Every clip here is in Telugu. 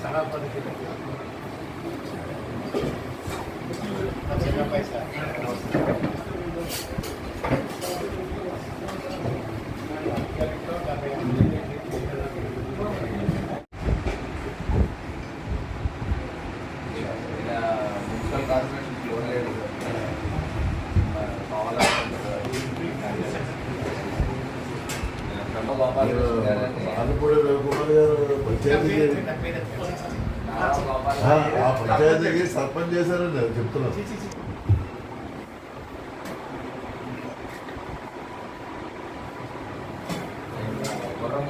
మున్సిపల్ ఆలపూడి రవికుమార్ గారు పంచాయతీకి ఆ, పంచాయతీకి సర్పంచ్ చేశారని నేను చెప్తున్నాను గుర్రం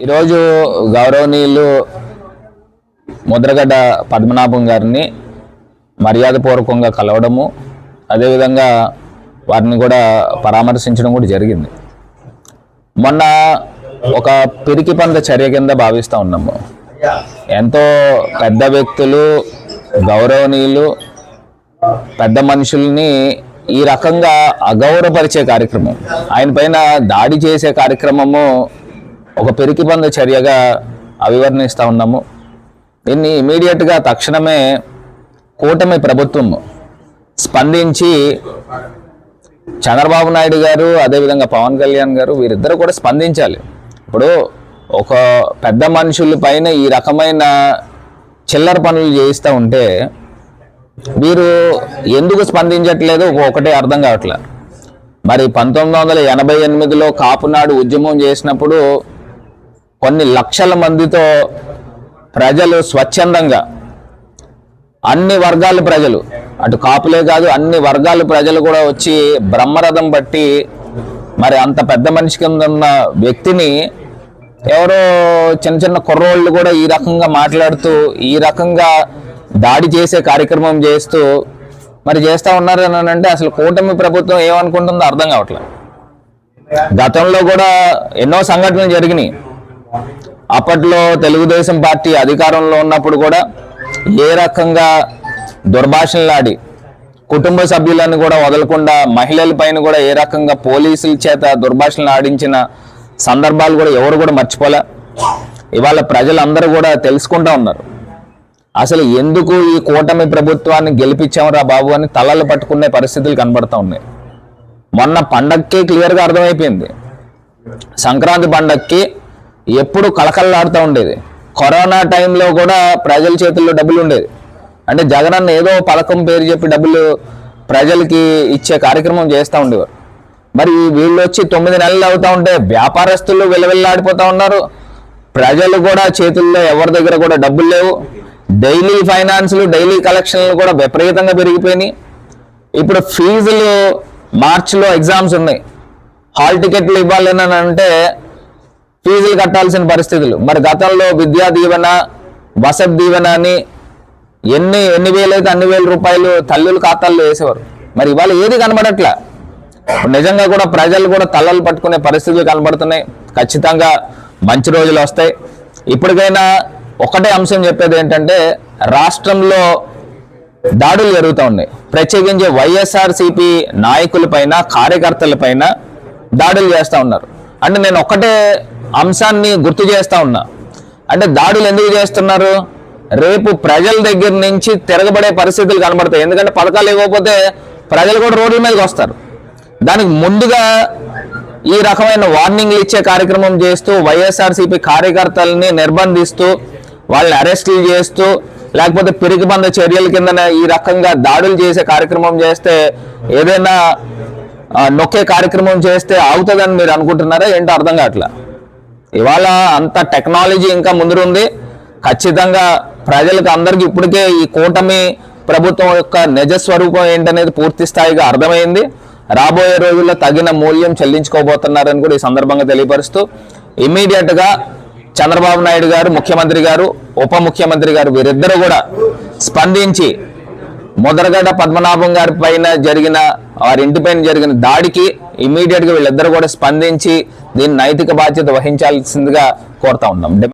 ఈరోజు గౌరవనీయులు ముద్రగడ్డ పద్మనాభం గారిని మర్యాదపూర్వకంగా కలవడము అదేవిధంగా వారిని కూడా పరామర్శించడం కూడా జరిగింది. మొన్న ఒక పిరికి పంద చర్య కింద భావిస్తూ ఉన్నాము ఎంతో పెద్ద వ్యక్తులు గౌరవనీయులు పెద్ద మనుషుల్ని ఈ రకంగా అగౌరవపరిచే కార్యక్రమం ఆయన పైన దాడి చేసే కార్యక్రమము ఒక పెరికిబంద చర్యగా అభివర్ణిస్తూ ఉన్నాము. దీన్ని ఇమీడియట్గా తక్షణమే కూటమి ప్రభుత్వం స్పందించి చంద్రబాబు నాయుడు గారు అదేవిధంగా పవన్ కళ్యాణ్ గారు వీరిద్దరు కూడా స్పందించాలి. ఇప్పుడు ఒక పెద్ద మనుషుల పైన ఈ రకమైన చిల్లర పనులు చేయిస్తూ ఉంటే వీరు ఎందుకు స్పందించట్లేదు? ఒకటే అర్థం కావట్లేదు మరి పంతొమ్మిది వందల ఎనభై ఎనిమిదిలో కాపునాడు ఉద్యమం చేసినప్పుడు కొన్ని లక్షల మందితో ప్రజలు స్వచ్ఛందంగా అన్ని వర్గాల ప్రజలు అటు కాపులే కాదు అన్ని వర్గాల ప్రజలు కూడా వచ్చి బ్రహ్మరథం బట్టి మరి అంత పెద్ద మనిషి కింద ఉన్న వ్యక్తిని ఎవరో చిన్న చిన్న కుర్రోళ్ళు కూడా ఈ రకంగా మాట్లాడుతూ ఈ రకంగా దాడి చేసే కార్యక్రమం చేస్తూ మరి చేస్తూ ఉన్నారు అంటే అసలు కూటమి ప్రభుత్వం ఏమనుకుంటుందో అర్థం కావట్లేదు. గతంలో కూడా ఎన్నో సంఘటనలు జరిగినాయి. అప్పట్లో తెలుగుదేశం పార్టీ అధికారంలో ఉన్నప్పుడు కూడా ఏ రకంగా దుర్భాషణలాడి కుటుంబ సభ్యులను కూడా వదలకుండా మహిళల పైన కూడా ఏ రకంగా పోలీసుల చేత దుర్భాషణలు ఆడించిన సందర్భాలు కూడా ఎవరు కూడా మర్చిపోలే. ఇవాళ ప్రజలందరూ కూడా తెలుసుకుంటా ఉన్నారు. అసలు ఎందుకు ఈ కూటమి ప్రభుత్వాన్ని గెలిపించామరా బాబు అని తలలు పట్టుకునే పరిస్థితులు కనబడతా ఉన్నాయి. మొన్న పండక్కే క్లియర్గా అర్థమైపోయింది. సంక్రాంతి పండక్కి ఎప్పుడు కలకల్లాడుతూ ఉండేది. కరోనా టైంలో కూడా ప్రజల చేతుల్లో డబ్బులు ఉండేది. అంటే జగనన్న ఏదో పథకం పేరు చెప్పి డబ్బులు ప్రజలకి ఇచ్చే కార్యక్రమం చేస్తూ ఉండేవారు. మరి వీళ్ళు వచ్చి తొమ్మిది నెలలు అవుతూ ఉంటే వ్యాపారస్తులు విలవిల్లాడిపోతూ ఉన్నారు. ప్రజలు కూడా చేతుల్లో ఎవరి దగ్గర కూడా డబ్బులు లేవు. డైలీ ఫైనాన్స్లు డైలీ కలెక్షన్లు కూడా విపరీతంగా పెరిగిపోయినాయి. ఇప్పుడు ఫీజులు మార్చిలో ఎగ్జామ్స్ ఉన్నాయి. హాల్ టికెట్లు ఇవ్వాలని అని అంటే ఫీజులు కట్టాల్సిన పరిస్థితులు. మరి గతంలో విద్యా దీవెన వసతి దీవెన అని ఎన్ని ఎన్ని వేలైతే అన్ని వేల రూపాయలు తల్లుల ఖాతాల్లో వేసేవారు. మరి ఇవాళ ఏది కనబడట్లే? నిజంగా కూడా ప్రజలు కూడా తలలు పట్టుకునే పరిస్థితులు కనబడుతున్నాయి. ఖచ్చితంగా మంచి రోజులు వస్తాయి. ఇప్పటికైనా ఒకటే అంశం చెప్పేది ఏంటంటే రాష్ట్రంలో దాడులు జరుగుతూ ఉన్నాయి. ప్రత్యేకించి వైఎస్ఆర్సీపీ నాయకులపైన కార్యకర్తలపైన దాడులు చేస్తూ ఉన్నారు. అంటే నేను ఒక్కటే అంశాన్ని గుర్తు చేస్తా ఉన్నా. అంటే దాడులు ఎందుకు చేస్తున్నారు? రేపు ప్రజల దగ్గర నుంచి తిరగబడే పరిస్థితులు కనబడతాయి. ఎందుకంటే పథకాలు ఇవ్వకపోతే ప్రజలు కూడా రోడ్ల మీదకి వస్తారు. దానికి ముందుగా ఈ రకమైన వార్నింగ్లు ఇచ్చే కార్యక్రమం చేస్తూ వైఎస్ఆర్సీపీ కార్యకర్తల్ని నిర్బంధిస్తూ వాళ్ళని అరెస్టులు చేస్తూ లేకపోతే పిరికిబంద చర్యల కింద ఈ రకంగా దాడులు చేసే కార్యక్రమం చేస్తే ఏదైనా నొక్కే కార్యక్రమం చేస్తే ఆగుతుందని మీరు అనుకుంటున్నారా? ఏంటో అర్థం కావట్లా? ఇవాళ అంత టెక్నాలజీ ఇంకా ముందుంది ఖచ్చితంగా ప్రజలకు అందరికీ ఇప్పటికే ఈ కూటమి ప్రభుత్వం యొక్క నిజ స్వరూపం ఏంటనేది పూర్తి స్థాయిగా అర్థమైంది. రాబోయే రోజుల్లో తగిన మూల్యం చెల్లించుకోబోతున్నారని కూడా ఈ సందర్భంగా తెలియపరుస్తూ ఇమ్మీడియట్గా చంద్రబాబు నాయుడు గారు ముఖ్యమంత్రి గారు ఉప ముఖ్యమంత్రి గారు వీరిద్దరూ కూడా స్పందించి ముదరగడ్డ పద్మనాభం గారి పైన జరిగిన వారి ఇంటిపైన జరిగిన దాడికి ఇమీడియట్గా వీళ్ళిద్దరు కూడా స్పందించి దీని నైతిక బాధ్యత వహించాల్సిందిగా కోరుతా ఉన్నాం.